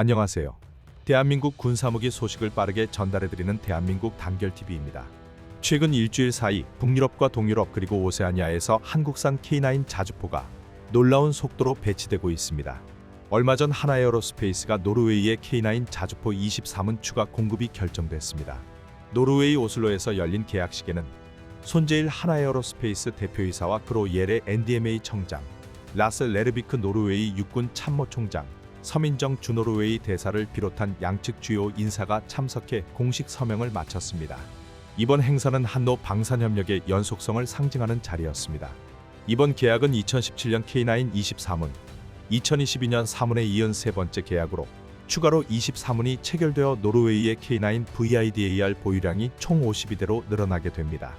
안녕하세요. 대한민국 군사무기 소식을 빠르게 전달해드리는 대한민국 단결TV입니다. 최근 일주일 사이 북유럽과 동유럽 그리고 오세아니아에서 한국산 K9 자주포가 놀라운 속도로 배치되고 있습니다. 얼마 전 하나에어로스페이스가 노르웨이의 K9 자주포 23은 추가 공급이 결정됐습니다. 노르웨이 오슬로에서 열린 계약식에는 손재일 하나에어로스페이스 대표이사와 그로 예레 NDMA 청장, 라스 레르비크 노르웨이 육군 참모총장, 서민정 주노르웨이 대사를 비롯한 양측 주요 인사가 참석해 공식 서명을 마쳤습니다. 이번 행사는 한노 방산협력의 연속성을 상징하는 자리였습니다. 이번 계약은 2017년 K9 23문, 2022년 3문에 이은 세 번째 계약으로 추가로 23문이 체결되어 노르웨이의 K9 VIDAR 보유량이 총 52대로 늘어나게 됩니다.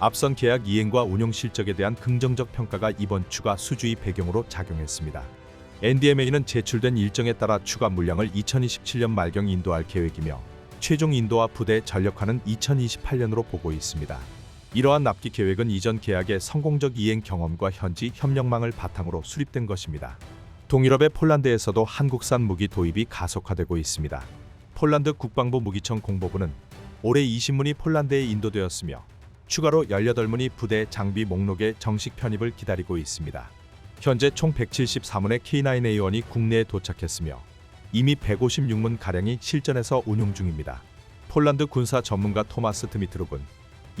앞선 계약 이행과 운용 실적에 대한 긍정적 평가가 이번 추가 수주의 배경으로 작용했습니다. NDMA는 제출된 일정에 따라 추가 물량을 2027년 말경 인도할 계획이며 최종 인도와 부대 전력화는 2028년으로 보고 있습니다. 이러한 납기 계획은 이전 계약의 성공적 이행 경험과 현지 협력망을 바탕으로 수립된 것입니다. 동유럽의 폴란드에서도 한국산 무기 도입이 가속화되고 있습니다. 폴란드 국방부 무기청 공보부는 올해 20문이 폴란드에 인도되었으며 추가로 18문이 부대 장비 목록에 정식 편입을 기다리고 있습니다. 현재 총 174문의 K9A1이 국내에 도착했으며 이미 156문 가량이 실전에서 운용 중입니다. 폴란드 군사 전문가 토마스 드미트룩은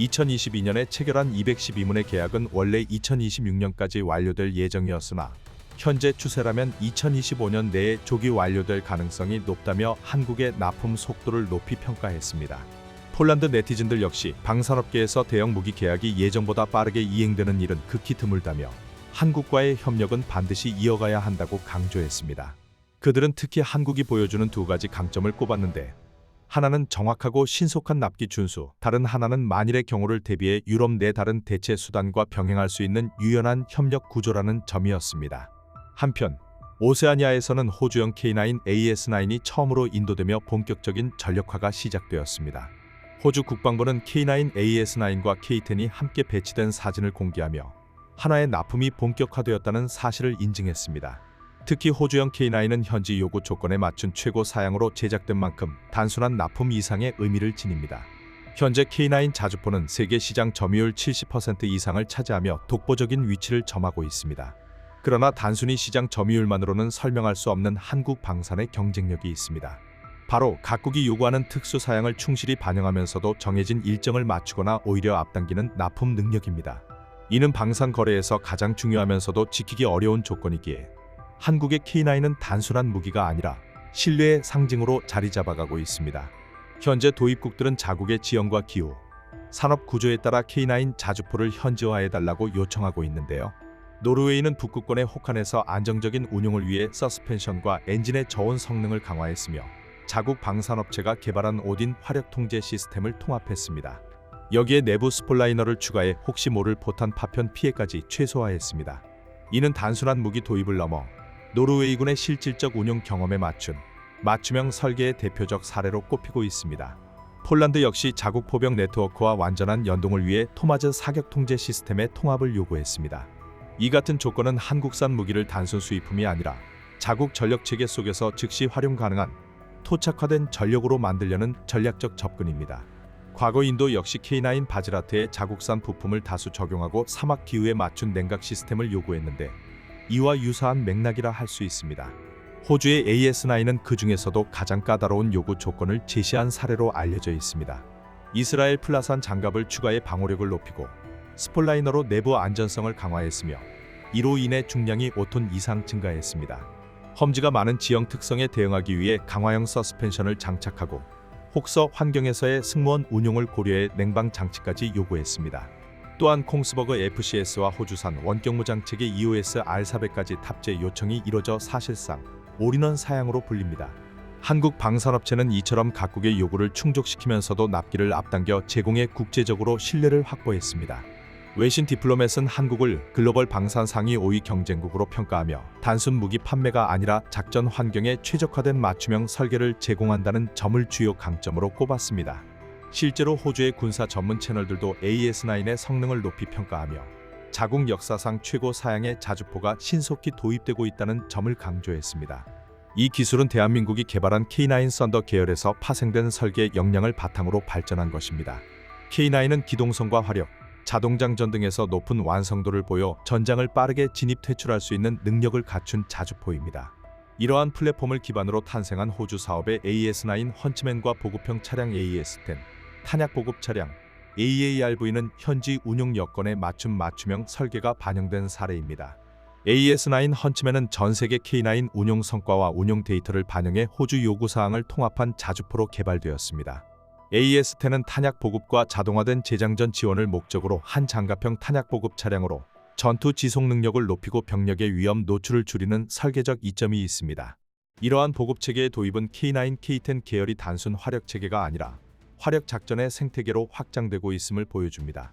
2022년에 체결한 212문의 계약은 원래 2026년까지 완료될 예정이었으나 현재 추세라면 2025년 내에 조기 완료될 가능성이 높다며 한국의 납품 속도를 높이 평가했습니다. 폴란드 네티즌들 역시 방산업계에서 대형 무기 계약이 예정보다 빠르게 이행되는 일은 극히 드물다며 한국과의 협력은 반드시 이어가야 한다고 강조했습니다. 그들은 특히 한국이 보여주는 두 가지 강점을 꼽았는데 하나는 정확하고 신속한 납기 준수, 다른 하나는 만일의 경우를 대비해 유럽 내 다른 대체 수단과 병행할 수 있는 유연한 협력 구조라는 점이었습니다. 한편 오세아니아에서는 호주형 K9 AS9이 처음으로 인도되며 본격적인 전력화가 시작되었습니다. 호주 국방부는 K9 AS9과 K10이 함께 배치된 사진을 공개하며 하나의 납품이 본격화되었다는 사실을 인증했습니다. 특히 호주형 K9은 현지 요구 조건에 맞춘 최고 사양으로 제작된 만큼 단순한 납품 이상의 의미를 지닙니다. 현재 K9 자주포는 세계 시장 점유율 70% 이상을 차지하며 독보적인 위치를 점하고 있습니다. 그러나 단순히 시장 점유율만으로는 설명할 수 없는 한국 방산의 경쟁력이 있습니다. 바로 각국이 요구하는 특수 사양을 충실히 반영하면서도 정해진 일정을 맞추거나 오히려 앞당기는 납품 능력입니다. 이는 방산 거래에서 가장 중요하면서도 지키기 어려운 조건이기에 한국의 K9은 단순한 무기가 아니라 신뢰의 상징으로 자리 잡아가고 있습니다. 현재 도입국들은 자국의 지형과 기후, 산업 구조에 따라 K9 자주포를 현지화해달라고 요청하고 있는데요. 노르웨이는 북극권의 혹한에서 안정적인 운용을 위해 서스펜션과 엔진의 저온 성능을 강화했으며 자국 방산업체가 개발한 오딘 화력 통제 시스템을 통합했습니다. 여기에 내부 스폴라이너를 추가해 혹시 모를 포탄 파편 피해까지 최소화했습니다. 이는 단순한 무기 도입을 넘어 노르웨이군의 실질적 운용 경험에 맞춘 맞춤형 설계의 대표적 사례로 꼽히고 있습니다. 폴란드 역시 자국 포병 네트워크와 완전한 연동을 위해 토마즈 사격 통제 시스템의 통합을 요구했습니다. 이 같은 조건은 한국산 무기를 단순 수입품이 아니라 자국 전력 체계 속에서 즉시 활용 가능한 토착화된 전력으로 만들려는 전략적 접근입니다. 과거 인도 역시 K9 바지라트에 자국산 부품을 다수 적용하고 사막 기후에 맞춘 냉각 시스템을 요구했는데 이와 유사한 맥락이라 할 수 있습니다. 호주의 AS9은 그 중에서도 가장 까다로운 요구 조건을 제시한 사례로 알려져 있습니다. 이스라엘 플라산 장갑을 추가해 방호력을 높이고 스폴라이너로 내부 안전성을 강화했으며 이로 인해 중량이 5톤 이상 증가했습니다. 험지가 많은 지형 특성에 대응하기 위해 강화형 서스펜션을 장착하고 혹서 환경에서의 승무원 운용을 고려해 냉방 장치까지 요구했습니다. 또한 콩스버그 FCS와 호주산 원격무 장치의 EOS R400까지 탑재 요청이 이뤄져 사실상 올인원 사양으로 불립니다. 한국 방산업체는 이처럼 각국의 요구를 충족시키면서도 납기를 앞당겨 제공해 국제적으로 신뢰를 확보했습니다. 외신 디플로맷은 한국을 글로벌 방산 상위 5위 경쟁국으로 평가하며 단순 무기 판매가 아니라 작전 환경에 최적화된 맞춤형 설계를 제공한다는 점을 주요 강점으로 꼽았습니다. 실제로 호주의 군사 전문 채널들도 AS9의 성능을 높이 평가하며 자국 역사상 최고 사양의 자주포가 신속히 도입되고 있다는 점을 강조했습니다. 이 기술은 대한민국이 개발한 K9 썬더 계열에서 파생된 설계 역량을 바탕으로 발전한 것입니다. K9은 기동성과 화력, 자동장 전 등에서 높은 완성도를 보여 전장을 빠르게 진입 퇴출할 수 있는 능력을 갖춘 자주포입니다. 이러한 플랫폼을 기반으로 탄생한 호주 사업의 AS9 헌츠맨과 보급형 차량 AS10, 탄약 보급 차량 AARV는 현지 운용 여건에 맞춤 맞춤형 설계가 반영된 사례입니다. AS9 헌츠맨은 전 세계 K9 운용 성과와 운용 데이터를 반영해 호주 요구 사항을 통합한 자주포로 개발되었습니다. AS10은 탄약 보급과 자동화된 재장전 지원을 목적으로 한 장갑형 탄약 보급 차량으로 전투 지속 능력을 높이고 병력의 위험 노출을 줄이는 설계적 이점이 있습니다. 이러한 보급 체계의 도입은 K9, K10 계열이 단순 화력 체계가 아니라 화력 작전의 생태계로 확장되고 있음을 보여줍니다.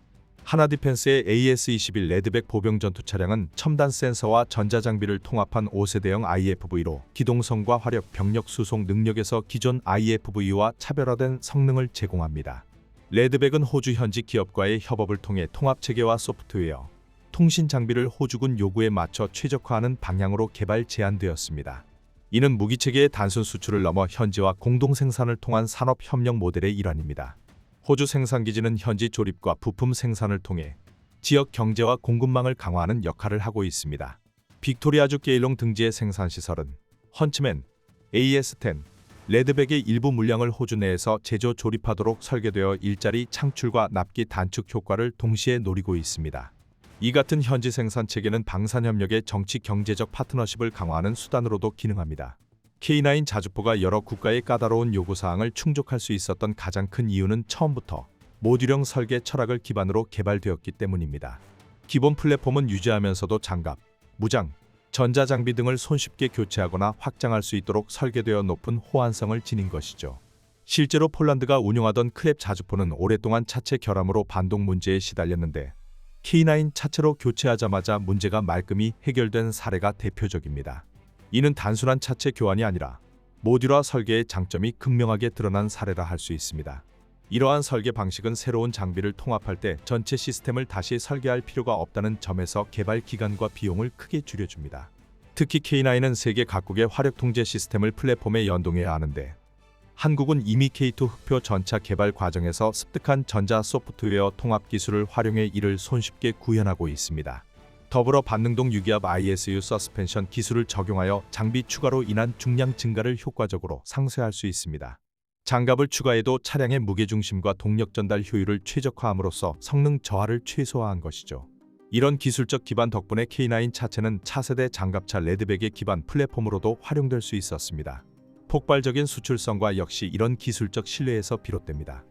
하나디펜스의 AS-21 레드백 보병 전투 차량은 첨단 센서와 전자장비를 통합한 5세대형 IFV로 기동성과 화력, 병력 수송 능력에서 기존 IFV와 차별화된 성능을 제공합니다. 레드백은 호주 현지 기업과의 협업을 통해 통합체계와 소프트웨어, 통신 장비를 호주군 요구에 맞춰 최적화하는 방향으로 개발 제안되었습니다. 이는 무기체계의 단순 수출을 넘어 현지와 공동 생산을 통한 산업 협력 모델의 일환입니다. 호주 생산기지는 현지 조립과 부품 생산을 통해 지역 경제와 공급망을 강화하는 역할을 하고 있습니다. 빅토리아주 게일롱 등지의 생산시설은 헌츠맨, AS10, 레드백의 일부 물량을 호주 내에서 제조 조립하도록 설계되어 일자리 창출과 납기 단축 효과를 동시에 노리고 있습니다. 이 같은 현지 생산 체계는 방산 협력의 정치 경제적 파트너십을 강화하는 수단으로도 기능합니다. K9 자주포가 여러 국가의 까다로운 요구사항을 충족할 수 있었던 가장 큰 이유는 처음부터 모듈형 설계 철학을 기반으로 개발되었기 때문입니다. 기본 플랫폼은 유지하면서도 장갑, 무장, 전자장비 등을 손쉽게 교체하거나 확장할 수 있도록 설계되어 높은 호환성을 지닌 것이죠. 실제로 폴란드가 운용하던 크랩 자주포는 오랫동안 차체 결함으로 반동 문제에 시달렸는데 K9 차체로 교체하자마자 문제가 말끔히 해결된 사례가 대표적입니다. 이는 단순한 차체 교환이 아니라 모듈화 설계의 장점이 극명하게 드러난 사례라 할 수 있습니다. 이러한 설계 방식은 새로운 장비를 통합할 때 전체 시스템을 다시 설계할 필요가 없다는 점에서 개발 기간과 비용을 크게 줄여줍니다. 특히 K9은 세계 각국의 화력 통제 시스템을 플랫폼에 연동해야 하는데 한국은 이미 K2 흑표 전차 개발 과정에서 습득한 전자 소프트웨어 통합 기술을 활용해 이를 손쉽게 구현하고 있습니다. 더불어 반능동 유기압 ISU 서스펜션 기술을 적용하여 장비 추가로 인한 중량 증가를 효과적으로 상쇄할 수 있습니다. 장갑을 추가해도 차량의 무게중심과 동력 전달 효율을 최적화함으로써 성능 저하를 최소화한 것이죠. 이런 기술적 기반 덕분에 K9 차체는 차세대 장갑차 레드백의 기반 플랫폼으로도 활용될 수 있었습니다. 폭발적인 수출성과 역시 이런 기술적 신뢰에서 비롯됩니다.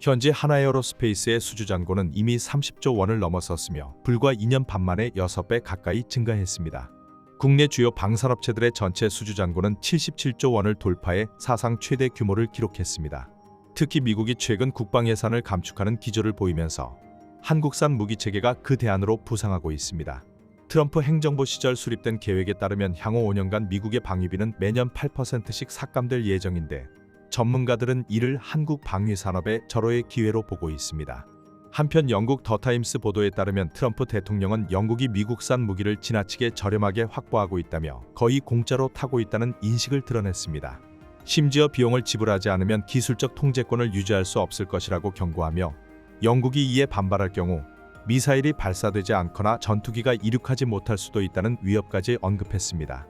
현재 하나에어로스페이스의 수주 잔고는 이미 30조 원을 넘어섰으며 불과 2년 반 만에 6배 가까이 증가했습니다. 국내 주요 방산업체들의 전체 수주 잔고는 77조 원을 돌파해 사상 최대 규모를 기록했습니다. 특히 미국이 최근 국방 예산을 감축하는 기조를 보이면서 한국산 무기 체계가 그 대안으로 부상하고 있습니다. 트럼프 행정부 시절 수립된 계획에 따르면 향후 5년간 미국의 방위비는 매년 8%씩 삭감될 예정인데 전문가들은 이를 한국 방위 산업의 절호의 기회로 보고 있습니다. 한편 영국 더타임스 보도에 따르면 트럼프 대통령은 영국이 미국산 무기를 지나치게 저렴하게 확보하고 있다며 거의 공짜로 타고 있다는 인식을 드러냈습니다. 심지어 비용을 지불하지 않으면 기술적 통제권을 유지할 수 없을 것이라고 경고하며 영국이 이에 반발할 경우 미사일이 발사되지 않거나 전투기가 이륙하지 못할 수도 있다는 위협까지 언급했습니다.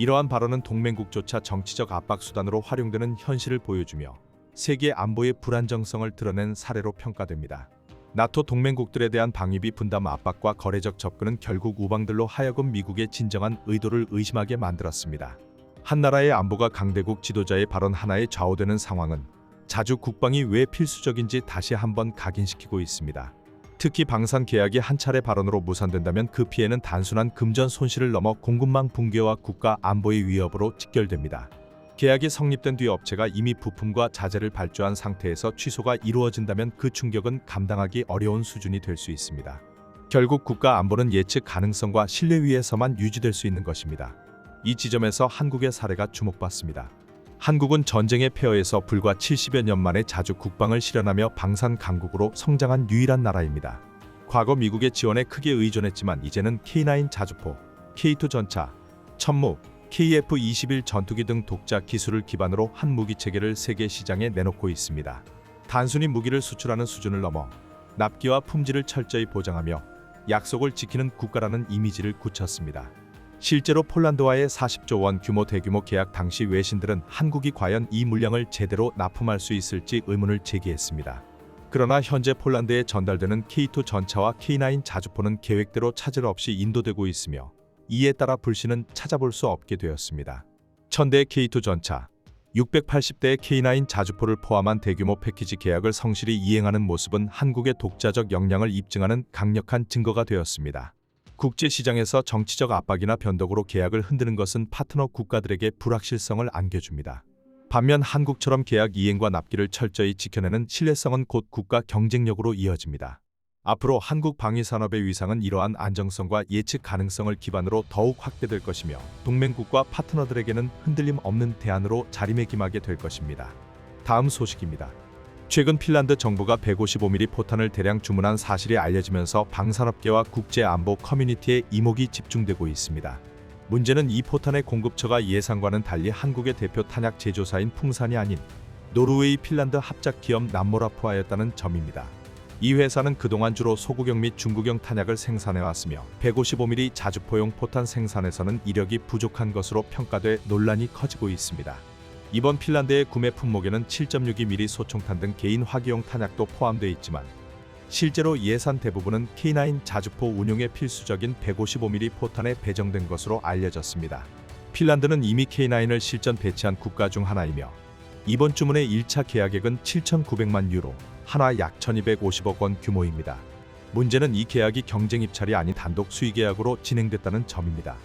이러한 발언은 동맹국조차 정치적 압박 수단으로 활용되는 현실을 보여주며 세계 안보의 불안정성을 드러낸 사례로 평가됩니다. 나토 동맹국들에 대한 방위비 분담 압박과 거래적 접근은 결국 우방들로 하여금 미국의 진정한 의도를 의심하게 만들었습니다. 한 나라의 안보가 강대국 지도자의 발언 하나에 좌우되는 상황은 자주 국방이 왜 필수적인지 다시 한번 각인시키고 있습니다. 특히 방산 계약이 한 차례 발언으로 무산된다면 그 피해는 단순한 금전 손실을 넘어 공급망 붕괴와 국가 안보의 위협으로 직결됩니다. 계약이 성립된 뒤 업체가 이미 부품과 자재를 발주한 상태에서 취소가 이루어진다면 그 충격은 감당하기 어려운 수준이 될 수 있습니다. 결국 국가 안보는 예측 가능성과 신뢰 위에서만 유지될 수 있는 것입니다. 이 지점에서 한국의 사례가 주목받습니다. 한국은 전쟁의 폐허에서 불과 70여 년 만에 자주 국방을 실현하며 방산 강국으로 성장한 유일한 나라입니다. 과거 미국의 지원에 크게 의존했지만 이제는 K9 자주포, K2 전차, 천무, KF-21 전투기 등 독자 기술을 기반으로 한 무기 체계를 세계 시장에 내놓고 있습니다. 단순히 무기를 수출하는 수준을 넘어 납기와 품질을 철저히 보장하며 약속을 지키는 국가라는 이미지를 굳혔습니다. 실제로 폴란드와의 40조 원 규모 대규모 계약 당시 외신들은 한국이 과연 이 물량을 제대로 납품할 수 있을지 의문을 제기했습니다. 그러나 현재 폴란드에 전달되는 K2 전차와 K9 자주포는 계획대로 차질 없이 인도되고 있으며 이에 따라 불씨는 찾아볼 수 없게 되었습니다. 1000대 K2 전차, 680대의 K9 자주포를 포함한 대규모 패키지 계약을 성실히 이행하는 모습은 한국의 독자적 역량을 입증하는 강력한 증거가 되었습니다. 국제 시장에서 정치적 압박이나 변덕으로 계약을 흔드는 것은 파트너 국가들에게 불확실성을 안겨줍니다. 반면 한국처럼 계약 이행과 납기를 철저히 지켜내는 신뢰성은 곧 국가 경쟁력으로 이어집니다. 앞으로 한국 방위 산업의 위상은 이러한 안정성과 예측 가능성을 기반으로 더욱 확대될 것이며 동맹국과 파트너들에게는 흔들림 없는 대안으로 자리매김하게 될 것입니다. 다음 소식입니다. 최근 핀란드 정부가 155mm 포탄을 대량 주문한 사실이 알려지면서 방산업계와 국제 안보 커뮤니티에 이목이 집중되고 있습니다. 문제는 이 포탄의 공급처가 예상과는 달리 한국의 대표 탄약 제조사인 풍산이 아닌 노르웨이 핀란드 합작 기업 남모라프아였다는 점입니다. 이 회사는 그동안 주로 소구경 및 중구경 탄약을 생산해 왔으며 155mm 자주포용 포탄 생산에서는 이력이 부족한 것으로 평가돼 논란이 커지고 있습니다. 이번 핀란드의 구매 품목에는 7.62mm 소총탄 등 개인 화기용 탄약도 포함되어 있지만 실제로 예산 대부분은 K9 자주포 운용에 필수적인 155mm 포탄에 배정된 것으로 알려졌습니다. 핀란드는 이미 K9을 실전 배치한 국가 중 하나이며 이번 주문의 1차 계약액은 7,900만 유로, 하나 약 1,250억 원 규모입니다. 문제는 이 계약이 경쟁 입찰이 아닌 단독 수의 계약으로 진행됐다는 점입니다.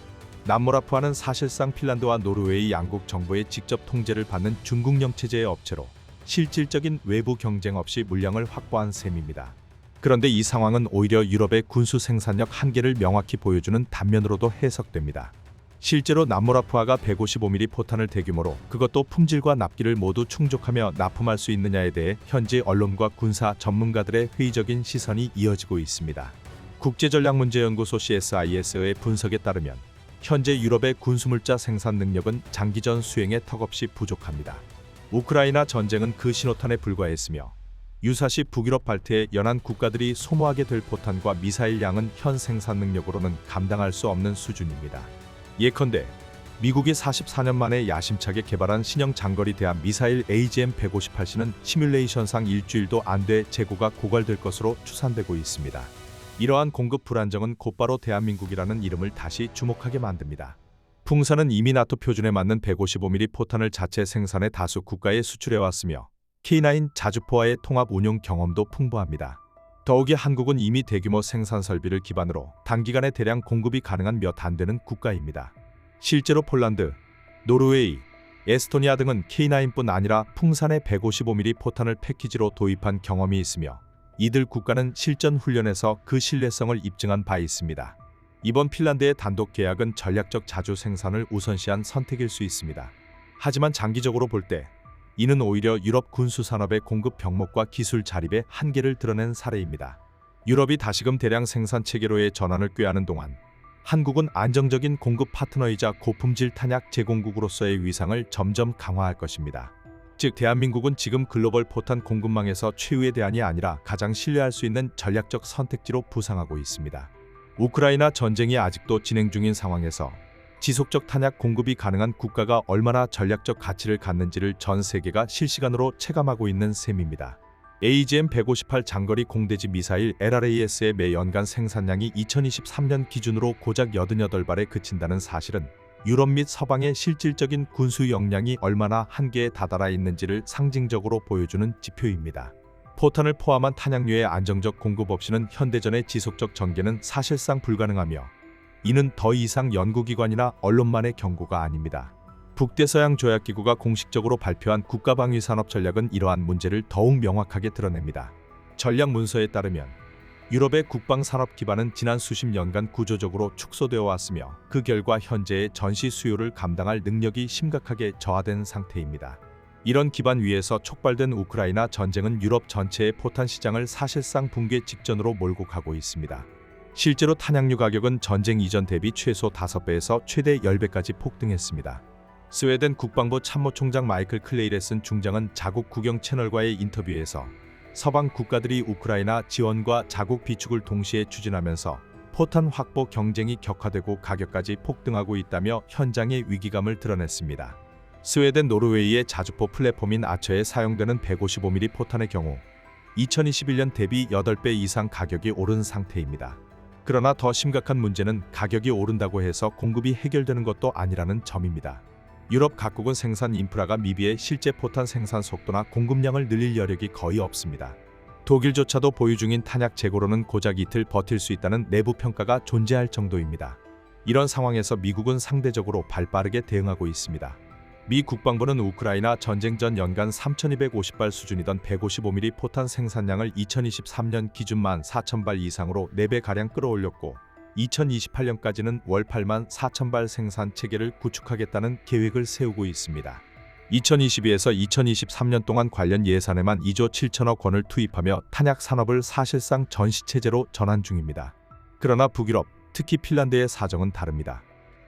남모라프아는 사실상 핀란드와 노르웨이 양국 정부의 직접 통제를 받는 중국령 체제의 업체로 실질적인 외부 경쟁 없이 물량을 확보한 셈입니다. 그런데 이 상황은 오히려 유럽의 군수 생산력 한계를 명확히 보여주는 단면으로도 해석됩니다. 실제로 남모라프아가 155mm 포탄을 대규모로 그것도 품질과 납기를 모두 충족하며 납품할 수 있느냐에 대해 현지 언론과 군사 전문가들의 회의적인 시선이 이어지고 있습니다. 국제전략문제연구소 CSIS의 분석에 따르면 현재 유럽의 군수물자 생산 능력은 장기전 수행에 턱없이 부족합니다. 우크라이나 전쟁은 그 신호탄에 불과했으며 유사시 북유럽 발트의 연안 국가들이 소모하게 될 포탄과 미사일 양은 현 생산 능력으로는 감당할 수 없는 수준입니다. 예컨대 미국이 44년 만에 야심차게 개발한 신형 장거리 대함 미사일 AGM-158C는 시뮬레이션상 일주일도 안 돼 재고가 고갈될 것으로 추산되고 있습니다. 이러한 공급 불안정은 곧바로 대한민국이라는 이름을 다시 주목하게 만듭니다. 풍산은 이미 나토 표준에 맞는 155mm 포탄을 자체 생산해 다수 국가에 수출해 왔으며 K9 자주포와의 통합 운용 경험도 풍부합니다. 더욱이 한국은 이미 대규모 생산 설비를 기반으로 단기간에 대량 공급이 가능한 몇 안 되는 국가입니다. 실제로 폴란드, 노르웨이, 에스토니아 등은 K9뿐 아니라 풍산의 155mm 포탄을 패키지로 도입한 경험이 있으며 이들 국가는 실전 훈련에서 그 신뢰성을 입증한 바 있습니다. 이번 핀란드의 단독 계약은 전략적 자주 생산을 우선시한 선택일 수 있습니다. 하지만 장기적으로 볼 때 이는 오히려 유럽 군수 산업의 공급 병목과 기술 자립의 한계를 드러낸 사례입니다. 유럽이 다시금 대량 생산 체계로의 전환을 꾀하는 동안 한국은 안정적인 공급 파트너이자 고품질 탄약 제공국으로서의 위상을 점점 강화할 것입니다. 즉 대한민국은 지금 글로벌 포탄 공급망에서 최후의 대안이 아니라 가장 신뢰할 수 있는 전략적 선택지로 부상하고 있습니다. 우크라이나 전쟁이 아직도 진행 중인 상황에서 지속적 탄약 공급이 가능한 국가가 얼마나 전략적 가치를 갖는지를 전 세계가 실시간으로 체감하고 있는 셈입니다. AGM-158 장거리 공대지 미사일 LRAS의 매 연간 생산량이 2023년 기준으로 고작 88발에 그친다는 사실은 유럽 및 서방의 실질적인 군수 역량이 얼마나 한계에 다다라 있는지를 상징적으로 보여주는 지표입니다. 포탄을 포함한 탄약류의 안정적 공급 없이는 현대전의 지속적 전개는 사실상 불가능하며 이는 더 이상 연구기관이나 언론만의 경고가 아닙니다. 북대서양 조약기구가 공식적으로 발표한 국가방위산업 전략은 이러한 문제를 더욱 명확하게 드러냅니다. 전략 문서에 따르면 유럽의 국방 산업 기반은 지난 수십 년간 구조적으로 축소되어 왔으며 그 결과 현재의 전시 수요를 감당할 능력이 심각하게 저하된 상태입니다. 이런 기반 위에서 촉발된 우크라이나 전쟁은 유럽 전체의 포탄 시장을 사실상 붕괴 직전으로 몰고 가고 있습니다. 실제로 탄약류 가격은 전쟁 이전 대비 최소 5배에서 최대 10배까지 폭등했습니다. 스웨덴 국방부 참모총장 마이클 클레이레슨 중장은 자국 국영 채널과의 인터뷰에서 서방 국가들이 우크라이나 지원과 자국 비축을 동시에 추진하면서 포탄 확보 경쟁이 격화되고 가격까지 폭등하고 있다며 현장의 위기감을 드러냈습니다. 스웨덴 노르웨이의 자주포 플랫폼인 아처에 사용되는 155mm 포탄의 경우 2021년 대비 8배 이상 가격이 오른 상태입니다. 그러나 더 심각한 문제는 가격이 오른다고 해서 공급이 해결되는 것도 아니라는 점입니다. 유럽 각국은 생산 인프라가 미비해 실제 포탄 생산 속도나 공급량을 늘릴 여력이 거의 없습니다. 독일조차도 보유 중인 탄약 재고로는 고작 이틀 버틸 수 있다는 내부 평가가 존재할 정도입니다. 이런 상황에서 미국은 상대적으로 발빠르게 대응하고 있습니다. 미 국방부는 우크라이나 전쟁 전 연간 3,250발 수준이던 155mm 포탄 생산량을 2023년 기준만 4,000발 이상으로 4배가량 끌어올렸고 2028년까지는 월 8만 4,000발 생산 체계를 구축하겠다는 계획을 세우고 있습니다. 2022에서 2023년 동안 관련 예산에만 2조 7천억 원을 투입하며 탄약 산업을 사실상 전시 체제로 전환 중입니다. 그러나 북유럽, 특히 핀란드의 사정은 다릅니다.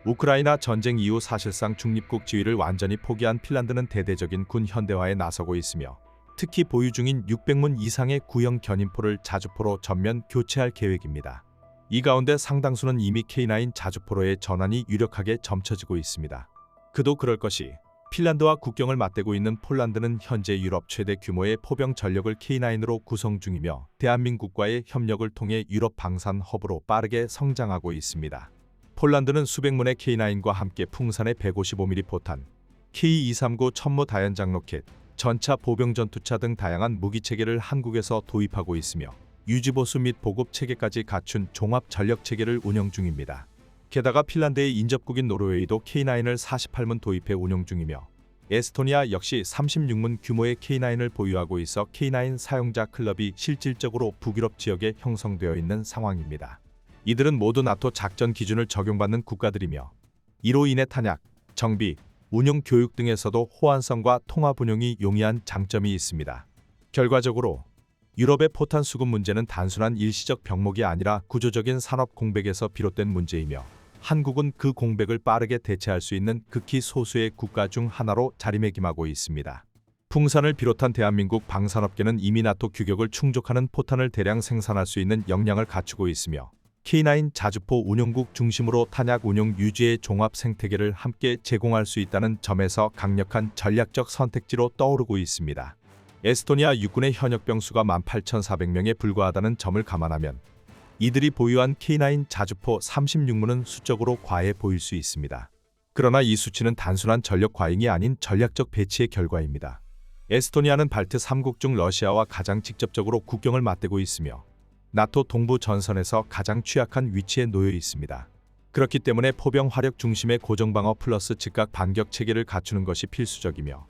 우크라이나 전쟁 이후 사실상 중립국 지위를 완전히 포기한 핀란드는 대대적인 군 현대화에 나서고 있으며 특히 보유 중인 600문 이상의 구형 견인포를 자주포로 전면 교체할 계획입니다. 이 가운데 상당수는 이미 K9 자주포로의 전환이 유력하게 점쳐지고 있습니다. 그도 그럴 것이 핀란드와 국경을 맞대고 있는 폴란드는 현재 유럽 최대 규모의 포병 전력을 K9으로 구성 중이며 대한민국과의 협력을 통해 유럽 방산 허브로 빠르게 성장하고 있습니다. 폴란드는 수백 문의 K9과 함께 풍산의 155mm 포탄, K239 천무 다연장 로켓, 전차 보병 전투차 등 다양한 무기 체계를 한국에서 도입하고 있으며 유지보수 및 보급 체계까지 갖춘 종합 전력 체계를 운영 중입니다. 게다가 핀란드의 인접국인 노르웨이도 K9을 48문 도입해 운영 중이며 에스토니아 역시 36문 규모의 K9을 보유하고 있어 K9 사용자 클럽이 실질적으로 북유럽 지역에 형성되어 있는 상황입니다. 이들은 모두 나토 작전 기준을 적용받는 국가들이며 이로 인해 탄약, 정비, 운용 교육 등에서도 호환성과 통합 운용이 용이한 장점이 있습니다. 결과적으로 유럽의 포탄 수급 문제는 단순한 일시적 병목이 아니라 구조적인 산업 공백에서 비롯된 문제이며 한국은 그 공백을 빠르게 대체할 수 있는 극히 소수의 국가 중 하나로 자리매김하고 있습니다. 풍산을 비롯한 대한민국 방산업계는 이미 나토 규격을 충족하는 포탄을 대량 생산할 수 있는 역량을 갖추고 있으며 K9 자주포 운용국 중심으로 탄약 운용 유지의 종합 생태계를 함께 제공할 수 있다는 점에서 강력한 전략적 선택지로 떠오르고 있습니다. 에스토니아 육군의 현역 병수가 18,400명에 불과하다는 점을 감안하면 이들이 보유한 K9 자주포 36문은 수적으로 과해 보일 수 있습니다. 그러나 이 수치는 단순한 전력 과잉이 아닌 전략적 배치의 결과입니다. 에스토니아는 발트 3국 중 러시아와 가장 직접적으로 국경을 맞대고 있으며 나토 동부 전선에서 가장 취약한 위치에 놓여 있습니다. 그렇기 때문에 포병 화력 중심의 고정방어 플러스 즉각 반격 체계를 갖추는 것이 필수적이며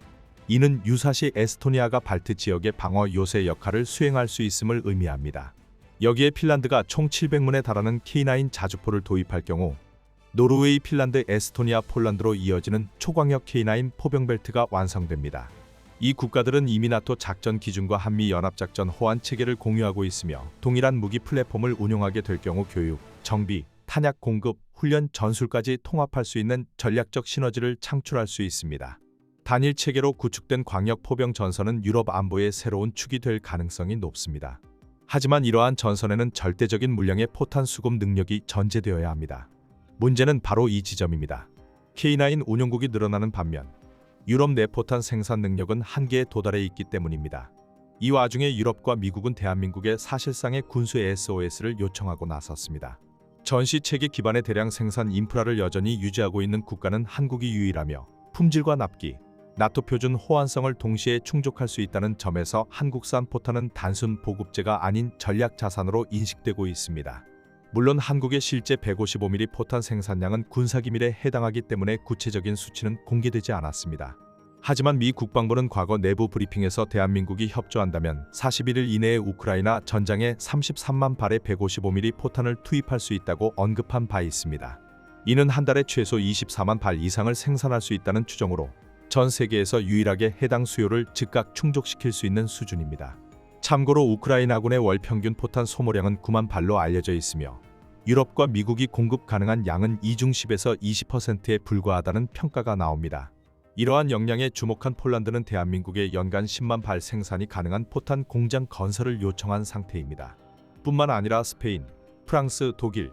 이는 유사시 에스토니아가 발트 지역의 방어 요새 역할을 수행할 수 있음을 의미합니다. 여기에 핀란드가 총 700문에 달하는 K9 자주포를 도입할 경우 노르웨이, 핀란드, 에스토니아, 폴란드로 이어지는 초광역 K9 포병 벨트가 완성됩니다. 이 국가들은 이미 나토 작전 기준과 한미 연합작전 호환 체계를 공유하고 있으며 동일한 무기 플랫폼을 운용하게 될 경우 교육, 정비, 탄약 공급, 훈련, 전술까지 통합할 수 있는 전략적 시너지를 창출할 수 있습니다. 단일 체계로 구축된 광역 포병 전선은 유럽 안보의 새로운 축이 될 가능성이 높습니다. 하지만 이러한 전선에는 절대적인 물량의 포탄 수급 능력이 전제되어야 합니다. 문제는 바로 이 지점입니다. K9 운용국이 늘어나는 반면 유럽 내 포탄 생산 능력은 한계에 도달해 있기 때문입니다. 이 와중에 유럽과 미국은 대한민국의 사실상의 군수 SOS를 요청하고 나섰습니다. 전시 체계 기반의 대량 생산 인프라를 여전히 유지하고 있는 국가는 한국이 유일하며 품질과 납기, 나토 표준 호환성을 동시에 충족할 수 있다는 점에서 한국산 포탄은 단순 보급제가 아닌 전략 자산으로 인식되고 있습니다. 물론 한국의 실제 155mm 포탄 생산량은 군사기밀에 해당하기 때문에 구체적인 수치는 공개되지 않았습니다. 하지만 미 국방부는 과거 내부 브리핑에서 대한민국이 협조한다면 41일 이내에 우크라이나 전장에 33만 발의 155mm 포탄을 투입할 수 있다고 언급한 바 있습니다. 이는 한 달에 최소 24만 발 이상을 생산할 수 있다는 추정으로 전 세계에서 유일하게 해당 수요를 즉각 충족시킬 수 있는 수준입니다. 참고로 우크라이나군의 월 평균 포탄 소모량은 9만 발로 알려져 있으며 유럽과 미국이 공급 가능한 양은 2중 10에서 20%에 불과하다는 평가가 나옵니다. 이러한 역량에 주목한 폴란드는 대한민국에 연간 10만 발 생산이 가능한 포탄 공장 건설을 요청한 상태입니다. 뿐만 아니라 스페인, 프랑스, 독일,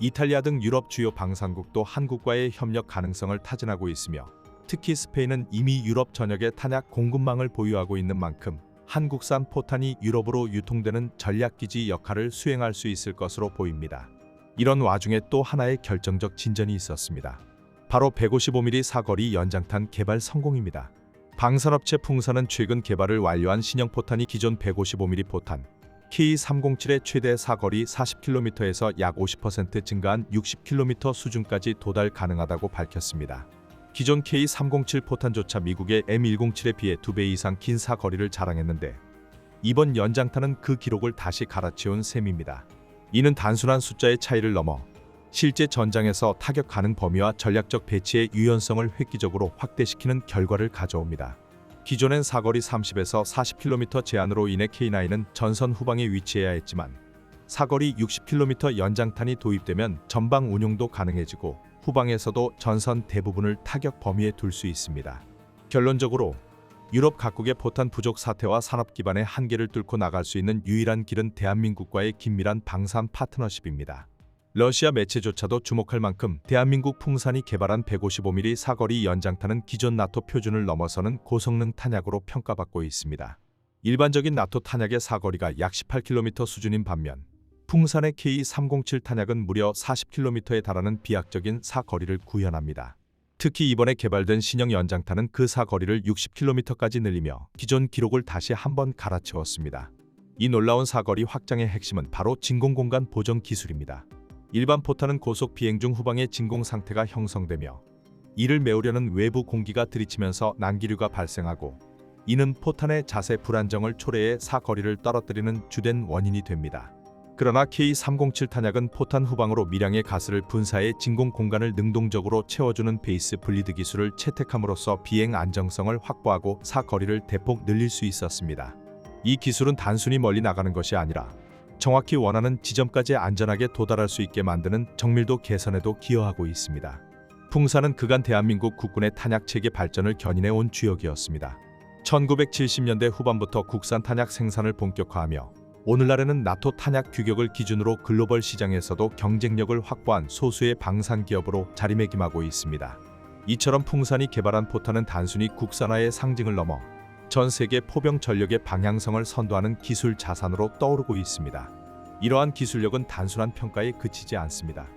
이탈리아 등 유럽 주요 방산국도 한국과의 협력 가능성을 타진하고 있으며 특히 스페인은 이미 유럽 전역에 탄약 공급망을 보유하고 있는 만큼 한국산 포탄이 유럽으로 유통되는 전략기지 역할을 수행할 수 있을 것으로 보입니다. 이런 와중에 또 하나의 결정적 진전이 있었습니다. 바로 155mm 사거리 연장탄 개발 성공입니다. 방산업체 풍산은 최근 개발을 완료한 신형 포탄이 기존 155mm 포탄 K307의 최대 사거리 40km에서 약 50% 증가한 60km 수준까지 도달 가능하다고 밝혔습니다. 기존 K307 포탄조차 미국의 M107에 비해 2배 이상 긴 사거리를 자랑했는데 이번 연장탄은 그 기록을 다시 갈아치운 셈입니다. 이는 단순한 숫자의 차이를 넘어 실제 전장에서 타격 가능 범위와 전략적 배치의 유연성을 획기적으로 확대시키는 결과를 가져옵니다. 기존엔 사거리 30에서 40km 제한으로 인해 K9은 전선 후방에 위치해야 했지만 사거리 60km 연장탄이 도입되면 전방 운용도 가능해지고 후방에서도 전선 대부분을 타격 범위에 둘 수 있습니다. 결론적으로 유럽 각국의 포탄 부족 사태와 산업 기반의 한계를 뚫고 나갈 수 있는 유일한 길은 대한민국과의 긴밀한 방산 파트너십입니다. 러시아 매체조차도 주목할 만큼 대한민국 풍산이 개발한 155mm 사거리 연장탄은 기존 나토 표준을 넘어서는 고성능 탄약으로 평가받고 있습니다. 일반적인 나토 탄약의 사거리가 약 18km 수준인 반면 풍산의 K307 탄약은 무려 40km에 달하는 비약적인 사거리를 구현합니다. 특히 이번에 개발된 신형 연장탄은 그 사거리를 60km까지 늘리며 기존 기록을 다시 한번 갈아채웠습니다. 이 놀라운 사거리 확장의 핵심은 바로 진공공간 보정 기술입니다. 일반 포탄은 고속 비행 중 후방의 진공 상태가 형성되며 이를 메우려는 외부 공기가 들이치면서 난기류가 발생하고 이는 포탄의 자세 불안정을 초래해 사거리를 떨어뜨리는 주된 원인이 됩니다. 그러나 K307 탄약은 포탄 후방으로 미량의 가스를 분사해 진공 공간을 능동적으로 채워주는 베이스 블리드 기술을 채택함으로써 비행 안정성을 확보하고 사거리를 대폭 늘릴 수 있었습니다. 이 기술은 단순히 멀리 나가는 것이 아니라 정확히 원하는 지점까지 안전하게 도달할 수 있게 만드는 정밀도 개선에도 기여하고 있습니다. 풍산은 그간 대한민국 국군의 탄약 체계 발전을 견인해 온 주역이었습니다. 1970년대 후반부터 국산 탄약 생산을 본격화하며 오늘날에는 나토 탄약 규격을 기준으로 글로벌 시장에서도 경쟁력을 확보한 소수의 방산 기업으로 자리매김하고 있습니다. 이처럼 풍산이 개발한 포탄은 단순히 국산화의 상징을 넘어 전 세계 포병 전력의 방향성을 선도하는 기술 자산으로 떠오르고 있습니다. 이러한 기술력은 단순한 평가에 그치지 않습니다.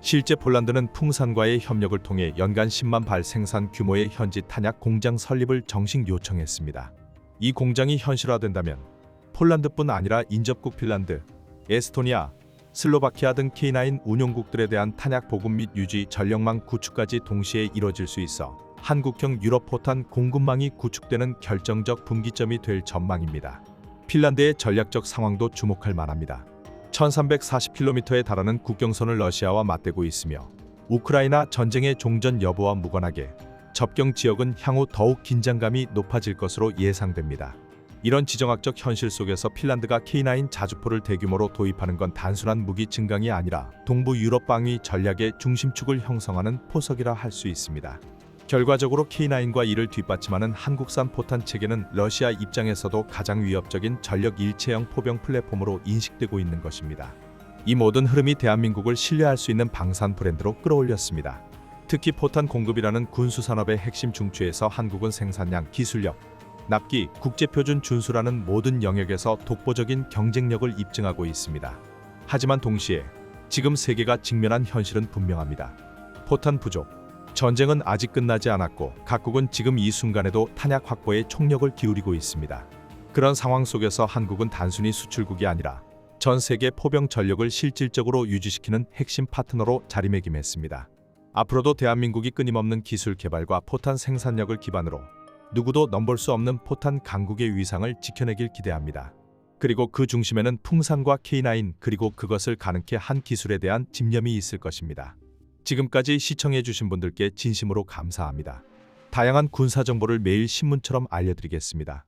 실제 폴란드는 풍산과의 협력을 통해 연간 10만 발 생산 규모의 현지 탄약 공장 설립을 정식 요청했습니다. 이 공장이 현실화된다면 폴란드뿐 아니라 인접국 핀란드, 에스토니아, 슬로바키아 등 K9 운용국들에 대한 탄약 보급 및 유지 전력망 구축까지 동시에 이뤄질 수 있어 한국형 유럽 포탄 공급망이 구축되는 결정적 분기점이 될 전망입니다. 핀란드의 전략적 상황도 주목할 만합니다. 1340km에 달하는 국경선을 러시아와 맞대고 있으며 우크라이나 전쟁의 종전 여부와 무관하게 접경 지역은 향후 더욱 긴장감이 높아질 것으로 예상됩니다. 이런 지정학적 현실 속에서 핀란드가 K9 자주포를 대규모로 도입하는 건 단순한 무기 증강이 아니라 동부 유럽 방위 전략의 중심축을 형성하는 포석이라 할 수 있습니다. 결과적으로 K9과 이를 뒷받침하는 한국산 포탄 체계는 러시아 입장에서도 가장 위협적인 전력 일체형 포병 플랫폼으로 인식되고 있는 것입니다. 이 모든 흐름이 대한민국을 신뢰할 수 있는 방산 브랜드로 끌어올렸습니다. 특히 포탄 공급이라는 군수 산업의 핵심 중추에서 한국은 생산량, 기술력, 납기, 국제표준 준수라는 모든 영역에서 독보적인 경쟁력을 입증하고 있습니다. 하지만 동시에 지금 세계가 직면한 현실은 분명합니다. 포탄 부족, 전쟁은 아직 끝나지 않았고 각국은 지금 이 순간에도 탄약 확보에 총력을 기울이고 있습니다. 그런 상황 속에서 한국은 단순히 수출국이 아니라 전 세계 포병 전력을 실질적으로 유지시키는 핵심 파트너로 자리매김했습니다. 앞으로도 대한민국이 끊임없는 기술 개발과 포탄 생산력을 기반으로 누구도 넘볼 수 없는 포탄 강국의 위상을 지켜내길 기대합니다. 그리고 그 중심에는 풍산과 K9 그리고 그것을 가능케 한 기술에 대한 집념이 있을 것입니다. 지금까지 시청해주신 분들께 진심으로 감사합니다. 다양한 군사 정보를 매일 신문처럼 알려드리겠습니다.